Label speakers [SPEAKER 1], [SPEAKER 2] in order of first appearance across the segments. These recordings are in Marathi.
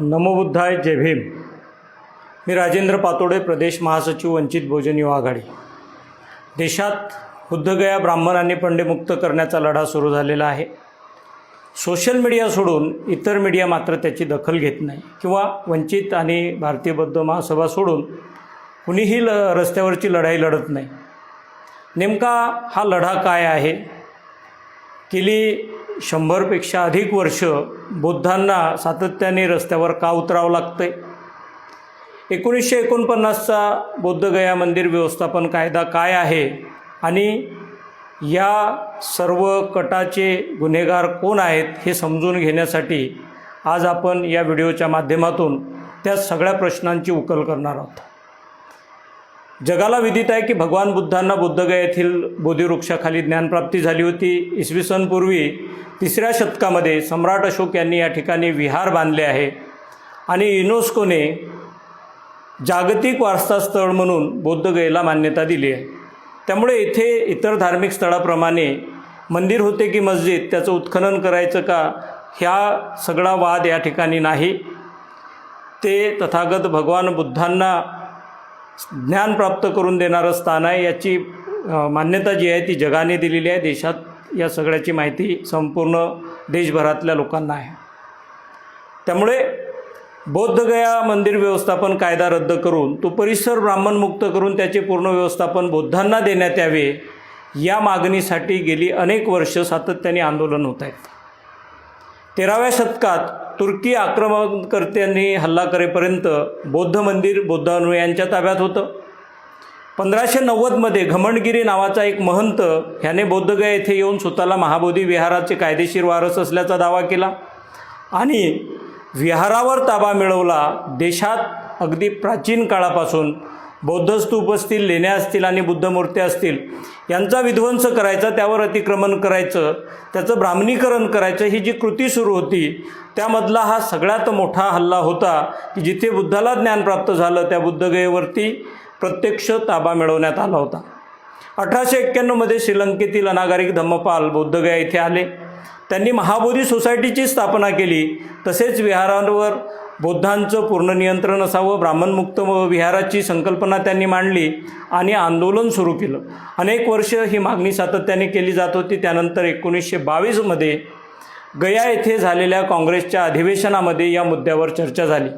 [SPEAKER 1] नमोबुद्धाय जय भीम. मी राजेंद्र पातोडे प्रदेश महासचिव वंचित बहुजन युवा आघाडी. देशात बुद्धगया ब्राह्मण आणि पंडेमुक्त करण्याचा लढा सुरू झालेला आहे. सोशल मीडिया सोडून इतर मीडिया मात्र त्याची दखल घेत नाही. किंवा वंचित आणि भारतीय बौद्ध महासभा सोडून कुणीही ल रस्त्यावरची लढाई लढत नाही. नेमका हा लढा काय आहे? गेली शंभरपेक्षा अधिक वर्ष बौद्धांना सातत्याने रस्त्यावर का उतरावं लागतंय? एकोणीसशे एकोणपन्नासचा बौद्धगया मंदिर व्यवस्थापन कायदा काय आहे? आणि या सर्व कटाचे गुन्हेगार कोण आहेत हे समजून घेण्यासाठी आज आपण या व्हिडिओच्या माध्यमातून त्या सगळ्या प्रश्नांची उकल करणार आहोत. जगाला विदित आहे की भगवान बुद्धांना बुद्धगया येथील बोधिवृक्षाखाली ज्ञानप्राप्ती झाली होती. इसवी सनपूर्वी तिसऱ्या शतकामध्ये सम्राट अशोक यांनी या ठिकाणी विहार बांधले आहे. आणि युनेस्कोने जागतिक वारसा स्थळ म्हणून बौद्धगयेला मान्यता दिली आहे. त्यामुळे इथे इतर धार्मिक स्थळाप्रमाणे मंदिर होते की मस्जिद त्याचं उत्खनन करायचं का ह्या सगळा वाद या ठिकाणी नाही. ते तथागत भगवान बुद्धांना ज्ञान प्राप्त करून देणारं स्थान आहे. याची मान्यता जी आहे ती जगाने दिलेली आहे. देशात या सगळ्याची माहिती संपूर्ण देशभरातल्या लोकांना आहे. त्यामुळे बौद्धगया मंदिर व्यवस्थापन कायदा रद्द करून तो परिसर ब्राह्मणमुक्त करून त्याचे पूर्ण व्यवस्थापन बौद्धांना देण्यात यावे या मागणीसाठी गेली अनेक वर्ष सातत्याने आंदोलन होत आहेत. तेराव्या शतकात तुर्की आक्रमणकर्त्यांनी हल्ला करेपर्यंत बौद्ध मंदिर बौद्धानुयांच्या ताब्यात होतं. पंधराशे नव्वदमध्ये घमंडगिरी नावाचा एक महंत ह्याने बौद्धगया येथे येऊन स्वतःला महाबोधी विहाराचे कायदेशीर वारस असल्याचा दावा केला आणि विहारावर ताबा मिळवला देशात अगदी प्राचीन काळापासून बौद्धस्तूप असतील लेण्या असतील आणि बुद्धमूर्त्या असतील यांचा विध्वंस करायचा त्यावर अतिक्रमण करायचं त्याचं ब्राह्मणीकरण करायचं ही जी कृती सुरू होती त्यामधला हा सगळ्यात मोठा हल्ला होता की जिथे बुद्धाला ज्ञान प्राप्त झालं त्या बुद्धगयेवरती प्रत्यक्ष ताबा मिळवण्यात आला होता. अठराशे एक्क्याण्णवमध्ये श्रीलंकेतील अनागारिक धम्मपाल बौद्धगया इथे आले. त्यांनी महाबोधी सोसायटीची स्थापना केली. तसेच विहारांवर बौद्धांचं पूर्ण नियंत्रण असावं ब्राह्मणमुक्त विहाराची संकल्पना त्यांनी मांडली आणि आंदोलन सुरू केलं. अनेक वर्ष ही मागणी सातत्याने केली जात होती. त्यानंतर एकोणीसशे बावीसमध्ये गया येथे झालेल्या काँग्रेसच्या अधिवेशनामध्ये या मुद्द्यावर चर्चा झाली.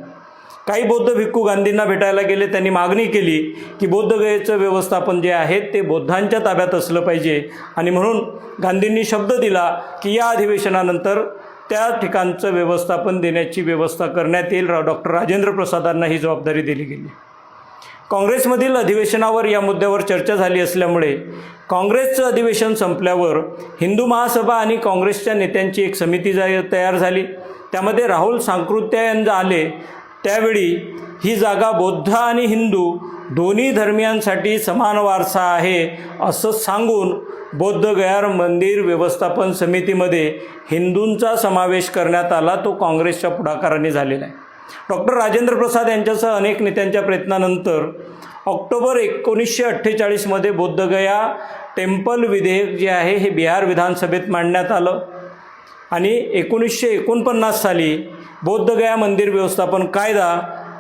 [SPEAKER 1] काही बौद्ध भिक्खू गांधींना भेटायला गेले. त्यांनी मागणी केली की बौद्धगयेचं व्यवस्थापन जे आहे ते बौद्धांच्या ताब्यात असलं पाहिजे. आणि म्हणून गांधींनी शब्द दिला की या अधिवेशनानंतर त्या ठिकाणचं व्यवस्थापन देण्याची व्यवस्था करण्यात येईल. रा डॉक्टर राजेंद्र प्रसादांना ही जबाबदारी दिली गेली. काँग्रेसमधील अधिवेशनावर या मुद्द्यावर चर्चा झाली असल्यामुळे काँग्रेसचं अधिवेशन संपल्यावर हिंदू महासभा आणि काँग्रेसच्या नेत्यांची एक समिती जा तयार झाली. त्यामध्ये राहुल सांकृत्यायन आले त्यावेळी ही जागा बौद्ध आणि हिंदू दोन्ही धर्मियांसाठी समान वारसा आहे असं सांगून बौद्ध गयार मंदिर व्यवस्थापन समितीमध्ये हिंदूंचा समावेश करण्यात आला तो काँग्रेसच्या पुढाकाराने झालेला आहे. डॉक्टर राजेंद्र प्रसाद यांच्यासह अनेक नेत्यांच्या प्रयत्नानंतर ऑक्टोबर एकोणीसशे अठ्ठेचाळीसमध्ये बौद्धगया टेम्पल विधेयक जे आहे हे बिहार विधानसभेत मांडण्यात आलं. आणि एकोणीसशे एकोणपन्नास साली बौद्धगया मंदिर व्यवस्थापन कायदा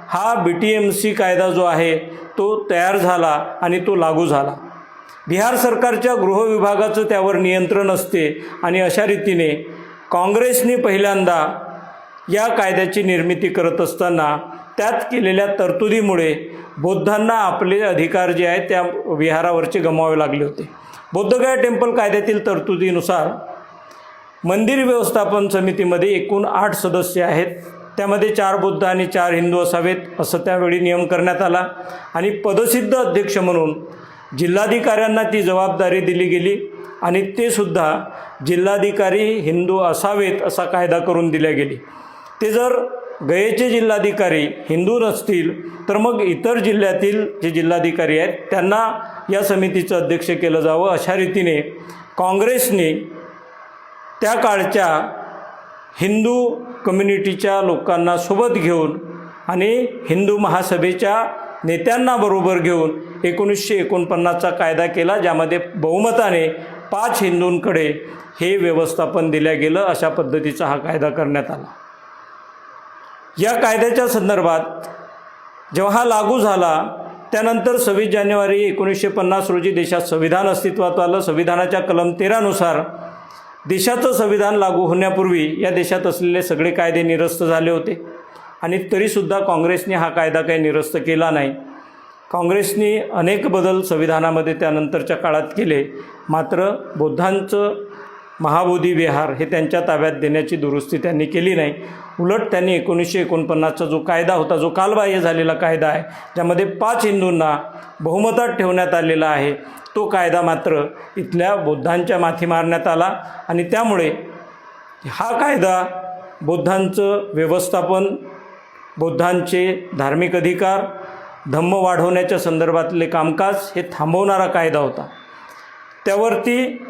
[SPEAKER 1] हा बी टी एम सी कायदा जो आहे तो तयार झाला आणि तो लागू झाला. बिहार सरकारच्या गृहविभागाचं त्यावर नियंत्रण असते आणि अशा रीतीने काँग्रेसने पहिल्यांदा या कायद्याची निर्मिती करत असताना त्यात केलेल्या तरतुदीमुळे बौद्धांना आपले अधिकार जे आहेत त्या विहारावरचे गमावे लागले होते. बौद्धगया टेम्पल कायद्यातील तरतुदीनुसार मंदिर व्यवस्थापन समितीमध्ये एकूण आठ सदस्य आहेत. त्यामध्ये चार बौद्ध आणि चार हिंदू असावेत असं त्यावेळी नियम करण्यात आला. आणि पदसिद्ध अध्यक्ष म्हणून जिल्हाधिकाऱ्यांना ती जबाबदारी दिली गेली आणि ते सुद्धा जिल्हाधिकारी हिंदू असावेत असा कायदा करून दिल्या गेली. ते जर गयेचे जिल्हाधिकारी हिंदू नसतील तर मग इतर जिल्ह्यातील जे जिल्हाधिकारी आहेत त्यांना या समितीचं अध्यक्ष केलं जावं अशा रीतीने काँग्रेसने त्या काळच्या हिंदू कम्युनिटीच्या लोकांना सोबत घेऊन आणि हिंदू महासभेच्या नेत्यांना बरोबर घेऊन एकोणीसशे एकोणपन्नासचा कायदा केला ज्यामध्ये बहुमताने पाच हिंदूंकडे हे व्यवस्थापन दिलं गेलं अशा पद्धतीचा हा कायदा करण्यात आला. या कायद्याच्या संदर्भात जेव्हा हा लागू झाला त्यानंतर सव्वीस जानेवारी एकोणीसशे पन्नास रोजी देशात संविधान अस्तित्वात आलं. संविधानाच्या कलम तेरानुसार देशाचं संविधान लागू होण्यापूर्वी या देशात असलेले सगळे कायदे निरस्त झाले होते. आणि तरीसुद्धा काँग्रेसने हा कायदा काही निरस्त केला नाही. काँग्रेसने अनेक बदल संविधानामध्ये त्यानंतरच्या काळात केले. मात्र बौद्धांचं महाबोधी विहार हे त्यांच्या ताब्यात देण्याची दुरुस्ती त्यांनी केली नाही. उलट त्यांनी एकोणीसशे एकोणपन्नासचा जो कायदा होता जो कालबाह्य झालेला कायदा आहे ज्यामध्ये पाच हिंदूंना बहुमतात ठेवण्यात आलेला आहे तो कायदा मात्र इथल्या बौद्धांच्या माथी मारण्यात आला आणि त्यामुळे हा कायदा बौद्धांचं व्यवस्थापन बौद्धांचे धार्मिक अधिकार धम्म वाढवण्याच्या संदर्भातले कामकाज हे थांबवणारा कायदा होता. त्यावरती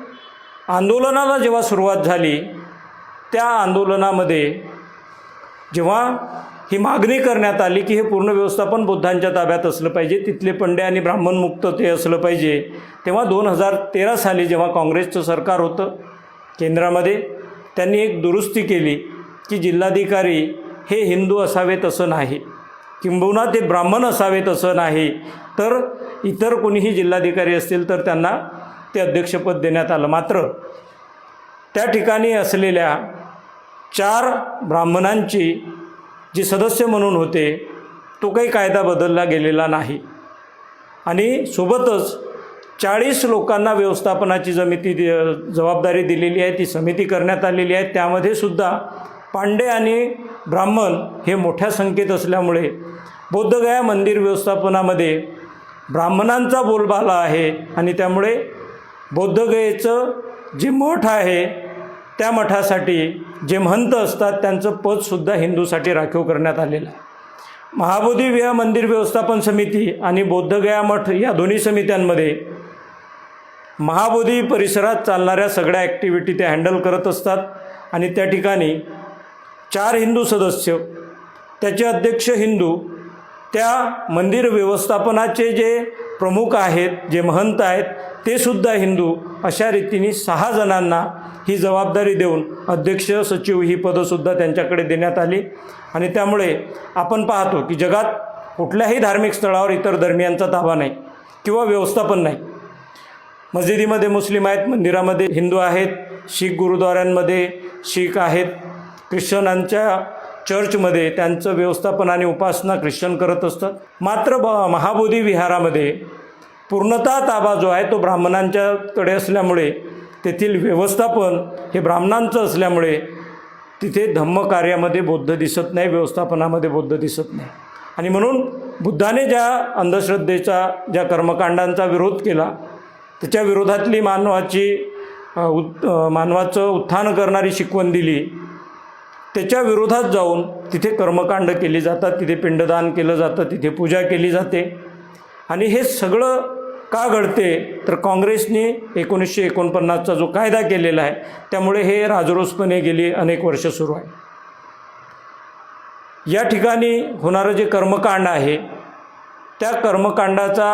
[SPEAKER 1] आंदोलनाला जेव्हा सुरुवात झाली त्या आंदोलनामध्ये जेव्हा ही मागणी करण्यात आली की हे पूर्ण व्यवस्थापन बुद्धांच्या ताब्यात असलं पाहिजे तिथले पंडे आणि ब्राह्मणमुक्त ते असलं पाहिजे तेव्हा दोन हजार तेरा साली जेव्हा काँग्रेसचं सरकार होतं केंद्रामध्ये त्यांनी एक दुरुस्ती केली की जिल्हाधिकारी हे हिंदू असावेत असं नाही किंबहुना ते ब्राह्मण असावेत असं नाही तर इतर कोणीही जिल्हाधिकारी असतील तर त्यांना ते अध्यक्षपद देण्यात आलं. मात्र त्या ठिकाणी असलेल्या चार ब्राह्मणांची जी सदस्य म्हणून होते तो काही कायदा बदलला गेलेला नाही. आणि सोबतच चाळीस लोकांना व्यवस्थापनाची जमिती दि- जबाबदारी दिलेली आहे ती समिती करण्यात आलेली आहे. त्यामध्ये सुद्धा पांडे आणि ब्राह्मण हे मोठ्या संख्येत असल्यामुळे बौद्धगया मंदिर व्यवस्थापनामध्ये ब्राह्मणांचा बोलबाला आहे. आणि त्यामुळे बौद्धगयेचं जे मठ आहे त्या मठासाठी जे महंत असतात त्यांचं पदसुद्धा हिंदूसाठी राखीव करण्यात आलेलं आहे. महाबोधी विहा मंदिर व्यवस्थापन समिती आणि बौद्धगया मठ या दोन्ही समित्यांमध्ये महाबोधी परिसरात चालणाऱ्या सगळ्या ॲक्टिव्हिटी ते हँडल करत असतात आणि त्या ठिकाणी चार हिंदू सदस्य त्याचे अध्यक्ष हिंदू त्या मंदिर व्यवस्थापनाचे जे प्रमुख आहेत जे महंत आहेत ते सुद्धा हिंदू अशा रीतीने सहा जणांना ही जबाबदारी देऊन अध्यक्ष सचिव ही पदंसुद्धा त्यांच्याकडे देण्यात आली. आणि त्यामुळे आपण पाहतो की जगात कुठल्याही धार्मिक स्थळावर इतर धर्मियांचा ताबा नाही किंवा व्यवस्थापन नाही. मस्जिदीमध्ये मुस्लिम आहेत मंदिरामध्ये हिंदू आहेत शीख गुरुद्वारांमध्ये शीख आहेत. ख्रिश्चनांच्या चर्चमध्ये त्यांचं व्यवस्थापन आणि उपासना ख्रिश्चन करत असतात. मात्र ब महाबोधी विहारामध्ये पूर्णतः ताबा जो आहे तो ब्राह्मणांच्याकडे असल्यामुळे तेथील व्यवस्थापन हे ब्राह्मणांचं असल्यामुळे तिथे धम्मकार्यामध्ये बौद्ध दिसत नाही व्यवस्थापनामध्ये बौद्ध दिसत नाही. आणि म्हणून बुद्धाने ज्या अंधश्रद्धेचा ज्या कर्मकांडांचा विरोध केला त्याच्या विरोधातली मानवाची उत् मानवाचं उत्थान करणारी शिकवण दिली त्याच्या विरोधात जाऊन तिथे कर्मकांड केली जातात तिथे पिंडदान केलं जातं तिथे पूजा केली जाते. आणि हे सगळं का घडते? तर काँग्रेसने एकोणीसशे एकोणपन्नासचा जो कायदा केलेला आहे त्यामुळे हे राजरोसपणे गेली अनेक वर्ष सुरू आहे. या ठिकाणी होणारं जे कर्मकांड आहे त्या कर्मकांडाचा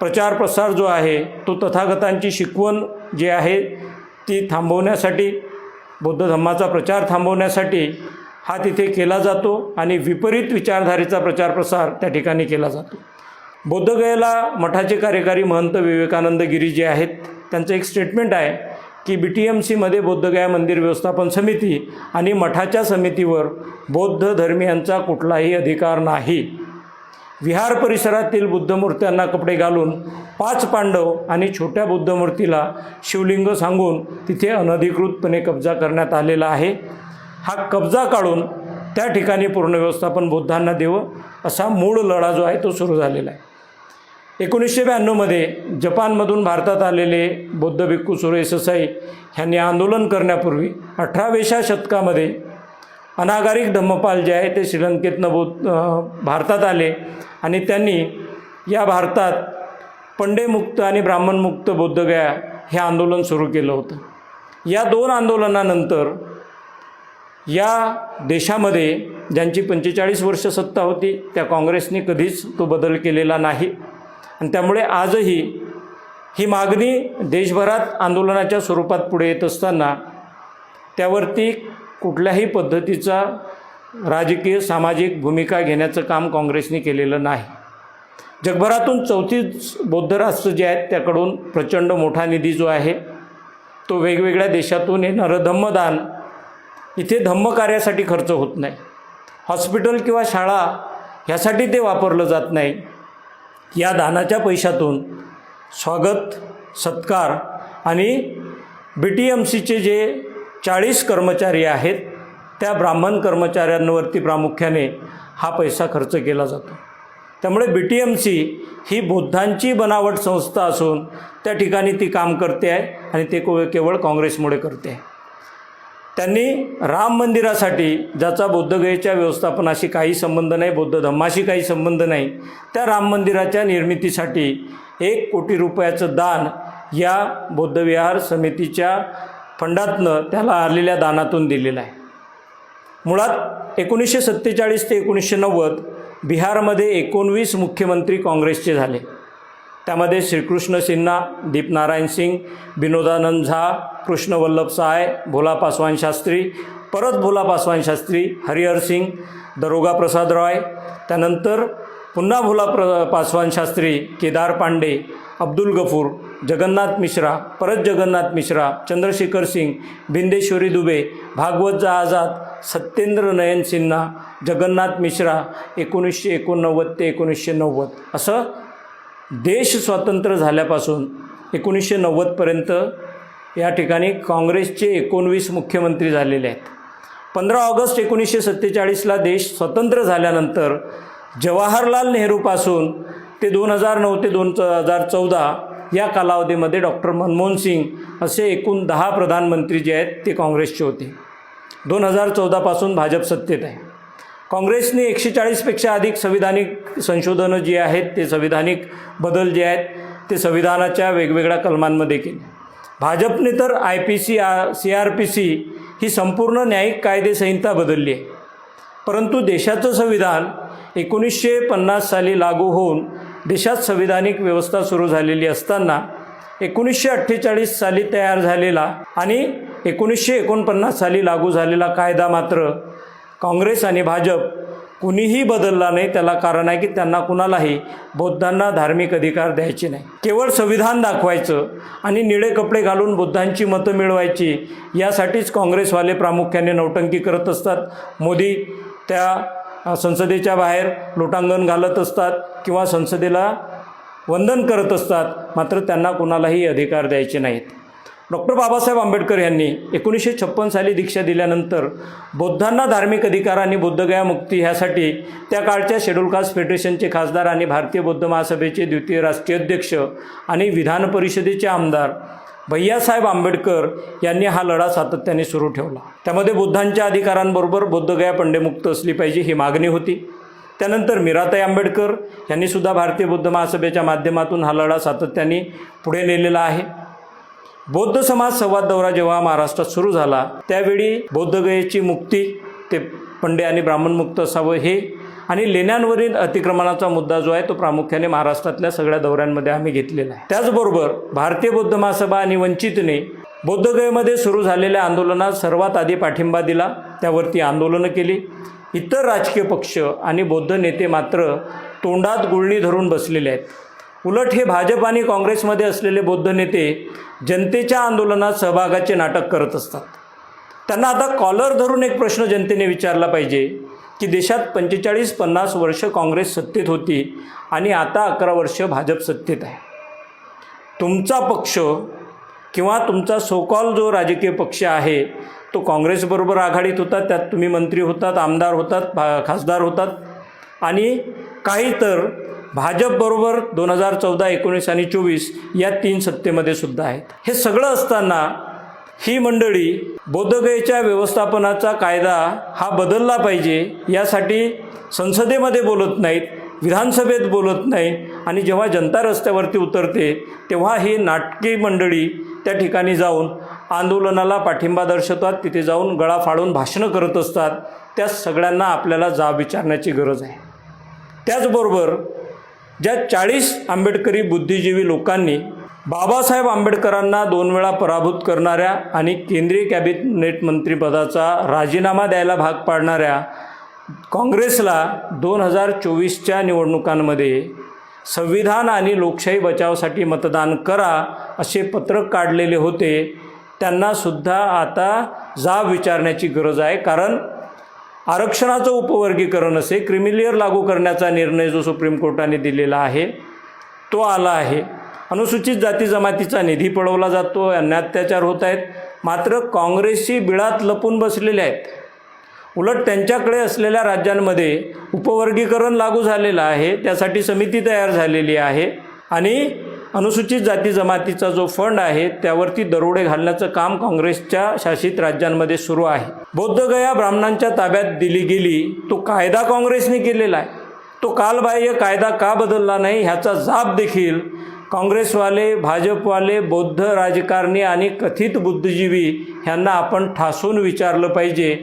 [SPEAKER 1] प्रचार प्रसार जो आहे तो तथागतांची शिकवण जी आहे ती थांबवण्यासाठी बौद्ध धम्माचा प्रचार थांबवण्यासाठी हा तिथे केला जातो आणि विपरीत विचारधारेचा प्रचार प्रसार त्या ठिकाणी केला जातो. बौद्धगयेला मठाचे कार्यकारी महंत विवेकानंद गिरी जे आहेत. त्यांचं एक स्टेटमेंट आहे की बी टी एम सीमध्ये बौद्धगया मंदिर व्यवस्थापन समिती आणि मठाच्या समितीवर बौद्ध धर्मियांचा कुठलाही अधिकार नाही. विहार परिसरातील बुद्धमूर्त्यांना कपडे घालून पाच पांडव आणि छोट्या बुद्धमूर्तीला शिवलिंग सांगून तिथे अनधिकृतपणे कब्जा करण्यात आलेला आहे. हा कब्जा काढून त्या ठिकाणी पूर्ण व्यवस्थापन बौद्धांना देवं असा मूळ लढा जो आहे तो सुरू झालेला आहे. एकोणीसशे ब्याण्णवमध्ये जपानमधून भारतात आलेले बौद्ध भिक्खू सुरे ससाई ह्यांनी आंदोलन करण्यापूर्वी अठराव्याच्या शतकामध्ये अनागारिक धम्मपाल जे आहे ते श्रीलंकेतनं बौद्ध भारतात आले आणि त्यांनी या भारतात पंडेमुक्त आणि ब्राह्मणमुक्त बौद्धगया हे आंदोलन सुरू केलं होतं. या दोन आंदोलनानंतर या देशामध्ये ज्यांची पंचेचाळीस वर्ष सत्ता होती त्या काँग्रेसने कधीच तो बदल केलेला नाही. आणि त्यामुळे आजही ही मागणी देशभरात आंदोलनाच्या स्वरूपात पुढे येत असताना त्यावरती कुठल्याही पद्धतीचा राजकीय सामाजिक भूमिका घेण्याचं काम काँग्रेसने केलेलं नाही. जगभरातून चौतीस बौद्ध राष्ट्र जे आहेत त्याकडून प्रचंड मोठा निधी जो आहे तो वेगवेगळ्या देशातून येणारं धम्मदान इथे धम्मकार्यासाठी खर्च होत नाही. हॉस्पिटल किंवा शाळा ह्यासाठी ते वापरलं जात नाही. या दानाच्या पैशातून स्वागत सत्कार आणि बी टी एम सीचे जे चाळीस कर्मचारी आहेत त्या ब्राह्मण कर्मचाऱ्यांवरती प्रामुख्याने हा पैसा खर्च केला जातो. त्यामुळे बी टी एम सी ही बुद्धांची बनावट संस्था असून त्या ठिकाणी ती काम करते आहे आणि ते को केवळ काँग्रेसमुळे करते आहे. त्यांनी राम मंदिरासाठी ज्याचा बौद्धगयेच्या व्यवस्थापनाशी काही संबंध नाही बौद्ध धम्माशी काही संबंध नाही त्या राम मंदिराच्या निर्मितीसाठी एक कोटी रुपयाचं दान या बौद्धविहार समितीच्या फंडातनं त्याला आलेल्या दानातून दिलेलं आहे. मुळात एकोणीसशे सत्तेचाळीस ते एकोणीसशे नव्वद बिहारमध्ये एकोणवीस मुख्यमंत्री काँग्रेसचे झाले. त्यामध्ये श्रीकृष्ण सिन्हा दीपनारायण सिंग विनोदानंद झा कृष्णवल्लभ साय भोला पासवान शास्त्री परत भोला पासवान शास्त्री हरिहर सिंग दरोगा प्रसाद रॉय त्यानंतर पुन्हा भोला प्र पासवान शास्त्री केदार पांडे अब्दुल गफूर जगन्नाथ मिश्रा परत जगन्नाथ मिश्रा चंद्रशेखर सिंग बिंदेश्वरी दुबे भागवत जा आझाद सत्येंद्र नयन सिन्हा जगन्नाथ मिश्रा एकोणीसशे एकोणनव्वद ते एकोणीसशे नव्वद असं देश स्वतंत्र झाल्यापासून एकोणीसशे नव्वदपर्यंत या ठिकाणी काँग्रेसचे एकोणवीस मुख्यमंत्री झालेले आहेत. पंधरा ऑगस्ट एकोणीसशे सत्तेचाळीसला देश स्वतंत्र झाल्यानंतर जवाहरलाल नेहरूपासून ते दोन हजार नऊ ते दोन हजार चौदा या कालावधीमध्ये डॉक्टर मनमोहन सिंग असे एकूण दहा प्रधानमंत्री जे आहेत ते काँग्रेसचे होते. दोन हजार चौदापासून भाजप सत्तेत आहे. काँग्रेसने एकशे चाळीसपेक्षा अधिक संविधानिक संशोधनं जी आहेत ते संविधानिक बदल जे आहेत ते संविधानाच्या वेगवेगळ्या कलमांमध्ये केले. भाजपने तर आय पी सी आ सी आर पी सी ही संपूर्ण न्यायिक कायदेसंहिता बदलली आहे. परंतु देशाचं संविधान एकोणीसशे पन्नास साली लागू होऊन देशात संविधानिक व्यवस्था सुरू झालेली असताना एकोणीसशे अठ्ठेचाळीस साली तयार झालेला आणि एकोणीसशे एकोणपन्नास साली लागू झालेला कायदा मात्र काँग्रेस आणि भाजप कुणीही बदलला नाही. त्याला कारण आहे की त्यांना कुणालाही बौद्धांना धार्मिक अधिकार द्यायचे नाही. केवळ संविधान दाखवायचं आणि निळे कपडे घालून बुद्धांची मतं मिळवायची यासाठीच काँग्रेसवाले प्रामुख्याने नौटंकी करत असतात. मोदी त्या संसदेच्या बाहेर लोटांगण घालत असतात किंवा संसदेला वंदन करत असतात. मात्र त्यांना कुणालाही अधिकार द्यायचे नाहीत. डॉक्टर बाबासाहेब आंबेडकर यांनी एकोणीसशे छप्पन साली दीक्षा दिल्यानंतर बौद्धांना धार्मिक अधिकार आणि बुद्धगया मुक्ती ह्यासाठी त्या काळच्या शेड्यूल कास्ट फेडरेशनचे खासदार आणि भारतीय बौद्ध महासभेचे द्वितीय राष्ट्रीय अध्यक्ष आणि विधान परिषदेचे आमदार भैयासाहेब आंबेडकर यांनी हा लढा सातत्याने सुरू ठेवला. त्यामध्ये बुद्धांच्या अधिकारांबरोबर बोद्धगया पंडेमुक्त असली पाहिजे ही मागणी होती. त्यानंतर मीराताई आंबेडकर यांनीसुद्धा भारतीय बौद्ध महासभेच्या माध्यमातून हा लढा सातत्याने पुढे नेलेला आहे. बौद्ध समाज संवाद दौरा जेव्हा महाराष्ट्रात सुरू झाला त्यावेळी बौद्धगयेची मुक्ती ते पंडे आणि ब्राह्मणमुक्त असावं हे आणि लेण्यांवरील अतिक्रमणाचा मुद्दा जो आहे तो प्रामुख्याने महाराष्ट्रातल्या सगळ्या दौऱ्यांमध्ये आम्ही घेतलेला आहे. त्याचबरोबर भारतीय बौद्ध महासभा आणि वंचितने बौद्धगयेमध्ये सुरू झालेल्या आंदोलनात सर्वात आधी पाठिंबा दिला त्यावरती आंदोलनं केली. इतर राजकीय पक्ष आणि बौद्ध नेते मात्र तोंडात गुळणी धरून बसलेले आहेत. उलट हे भाजप आणि काँग्रेसमध्ये असलेले बौद्ध नेते जनतेच्या आंदोलनात सहभागाचे नाटक करत असतात. त्यांना आता कॉलर धरून एक प्रश्न जनतेने विचारला पाहिजे की देशात पंचेचाळीस पन्नास वर्ष काँग्रेस सत्तेत होती आणि आता अकरा वर्ष भाजप सत्तेत आहे. तुमचा पक्ष किंवा तुमचा सोकॉल जो राजकीय पक्ष आहे तो काँग्रेसबरोबर आघाडीत होता त्यात तुम्ही मंत्री होतात आमदार होतात भा खासदार होतात आणि काही तर भाजपबरोबर दोन हजार चौदा एकोणीस आणि चोवीस या तीन सत्तेमध्ये सुद्धा आहेत. हे सगळं असताना ही मंडळी बोधगयेच्या व्यवस्थापनाचा कायदा हा बदलला पाहिजे यासाठी संसदेमध्ये बोलत नाहीत विधानसभेत बोलत नाही आणि जेव्हा जनता रस्त्यावरती उतरते तेव्हा ही नाटकी मंडळी त्या ठिकाणी जाऊन आंदोलनाला पाठिंबा दर्शवतात तिथे जाऊन गळा फाडून भाषणं करत असतात. त्या सगळ्यांना आपल्याला जाब विचारण्याची गरज आहे. त्याचबरोबर ज्या चाळीस आंबेडकरी बुद्धिजीवी लोकांनी बाबासाहेब आंबेडकरांना दोन वेळा पराभूत करणाऱ्या आणि केंद्रीय कॅबिनेट मंत्रिपदाचा राजीनामा द्यायला भाग पाडणाऱ्या काँग्रेसला दोन हजार चोवीसच्या निवडणुकांमध्ये संविधान आणि लोकशाही बचावासाठी मतदान करा असे पत्रक काढलेले होते त्यांनासुद्धा आता जाब विचारण्याची गरज आहे. कारण आरक्षणाचं उपवर्गीकरण असे क्रिमिलियर लागू करण्याचा निर्णय जो सुप्रीम कोर्टाने दिलेला आहे तो आला आहे. अनुसूचित जाती जमातीचा निधी पळवला जातो अन्य अत्याचार होत आहेत. मात्र काँग्रेसची बिळात लपून बसलेले आहेत. उलट त्यांच्याकडे असलेल्या राज्यांमध्ये उपवर्गीकरण लागू झालेलं आहे त्यासाठी समिती तयार झालेली आहे आणि अनुसूचित जाती जमातीचा जो फंड आहे त्यावरती दरोडे घालण्याचं काम काँग्रेसच्या शासित राज्यांमध्ये सुरू आहे. बौद्धगया ब्राह्मणांच्या ताब्यात दिली गेली तो कायदा काँग्रेसने केलेला आहे. तो कालबाह्य कायदा का बदलला नाही ह्याचा जाब देखील काँग्रेसवाले भाजपवाले बौद्ध राजकारणी आणि कथित बुद्धिजीवी ह्यांना आपण ठासून विचारलं पाहिजे.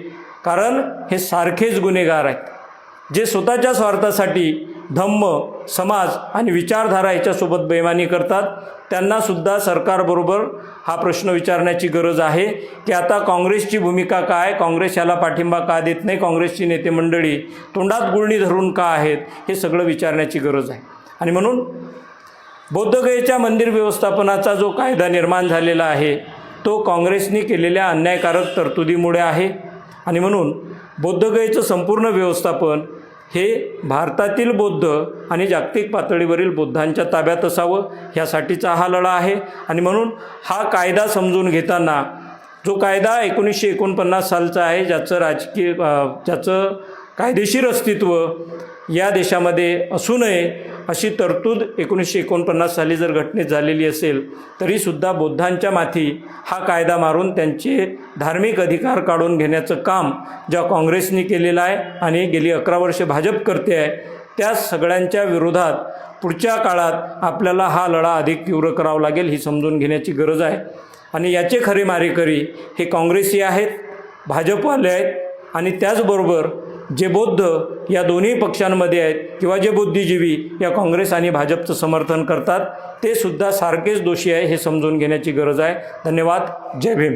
[SPEAKER 1] कारण हे सारखेच गुन्हेगार आहेत. जे स्वतःच्या स्वार्थासाठी धम्म समाज आणि विचारधारा याच्यासोबत बेमानी करतात. त्यांनासुद्धा सरकारबरोबर हा प्रश्न विचारण्याची गरज आहे. की आता काँग्रेसची भूमिका काय? काँग्रेस याला पाठिंबा का देत नाही? काँग्रेसची नेते मंडळी तोंडात गुळणी धरून का आहेत? हे सगळं विचारण्याची गरज आहे. आणि म्हणून बौद्धगयेच्या मंदिर व्यवस्थापनाचा जो कायदा निर्माण झालेला आहे तो काँग्रेसने केलेल्या अन्यायकारक तरतुदीमुळे आहे. आणि म्हणून बौद्धगयेचं संपूर्ण व्यवस्थापन हे भारतातील बौद्ध आणि जागतिक पातळीवरील बौद्धांच्या ताब्यात असावं ह्यासाठीचा हा लढा आहे. आणि म्हणून हा कायदा समजून घेताना जो कायदा एकोणीसशे एकोणपन्नास सालचा आहे ज्याचं राजकीय ज्याचं कायदेशीर अस्तित्व या देशामध्ये असू नये अशी तरतूद एकोणीसशे एकोणपन्नास साली जर घटनेत झालेली असेल तरीसुद्धा बौद्धांच्या माथी हा कायदा मारून त्यांचे धार्मिक अधिकार काढून घेण्याचं काम ज्या काँग्रेसने केलेलं आहे आणि गेली अकरा वर्षे भाजप करते आहे त्या सगळ्यांच्या विरोधात पुढच्या काळात आपल्याला हा लढा अधिक तीव्र करावा लागेल ही समजून घेण्याची गरज आहे. आणि याचे खरे मारेकरी हे काँग्रेसी आहेत भाजपवाले आहेत आणि त्याचबरोबर जे बौद्ध या दोन्ही पक्षांमध्ये आहेत किंवा जे बुद्धिजीवी या काँग्रेस आणि भाजपचं समर्थन करतात ते सुद्धा सारखेच दोषी आहे हे समजून घेण्याची गरज आहे. धन्यवाद. जय भीम.